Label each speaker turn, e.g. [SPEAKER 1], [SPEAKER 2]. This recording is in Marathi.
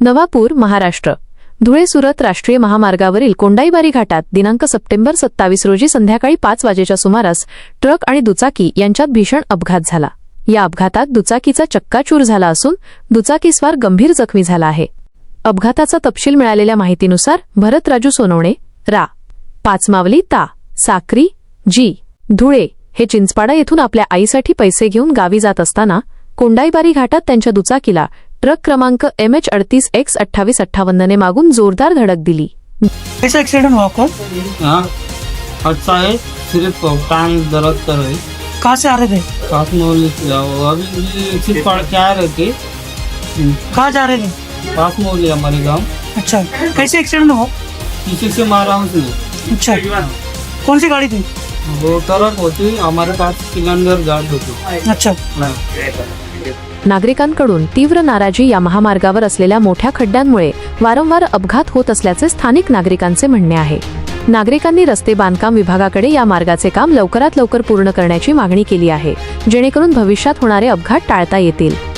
[SPEAKER 1] नवापूर महाराष्ट्र. धुळे सुरत राष्ट्रीय महामार्गावरील कोंडाईबारी घाटात दिनांक सप्टेंबर सत्तावीस रोजी संध्याकाळी पाच वाजेच्या सुमारास ट्रक आणि दुचाकी यांच्यात भीषण अपघात झाला. या अपघातात दुचाकीचा चक्काचूर झाला असून दुचाकीस्वार गंभीर जखमी झाला आहे. अपघाताचा तपशील मिळालेल्या माहितीनुसार भरतराजू सोनवणे रा. पाचमावली ता. साक्री जी. धुळे हे चिंचपाडा येथून आपल्या आईसाठी पैसे घेऊन गावी जात असताना कोंडाईबारी घाटात त्यांच्या दुचाकीला ट्रक क्रमांक एम एच अडतीस एक्स अठ्ठावीस अठ्ठावन्नने मागून जोरदार धडक दिली.
[SPEAKER 2] कैसा एक्सीडेंट हुआ आपका
[SPEAKER 3] हाँ. अच्छा है सिर्फ टांग दर्द कर रही
[SPEAKER 2] कहाँ से आ रहे थे?
[SPEAKER 3] काफी जाओ अभी भी सिर्फ पड़ के आ रहे थे
[SPEAKER 2] कहाँ जा रहे थे?
[SPEAKER 3] पास मोहल्ले हमारे गांव.
[SPEAKER 2] अच्छा. कैसे एक्सीडेंट हुआ
[SPEAKER 3] किसी से मारा उसने.
[SPEAKER 2] अच्छा. कौन सी गाड़ी थी?
[SPEAKER 3] वो ट्रक होती हमारे पास सिलेंडर गाड़ी होती.
[SPEAKER 2] अच्छा.
[SPEAKER 3] हाँ।
[SPEAKER 1] नागरिकांकडून तीव्र नाराजी या महामार्गावर असलेल्या मोठ्या खड्ड्यांमुळे वारंवार अपघात होत असल्याचे स्थानिक नागरिकांचे म्हणणे आहे. नागरिकांनी रस्ते बांधकाम विभागाकडे या मार्गाचे काम लवकरात लवकर पूर्ण करण्याची मागणी केली आहे. जेणेकरून भविष्यात होणारे अपघात टाळता येतील.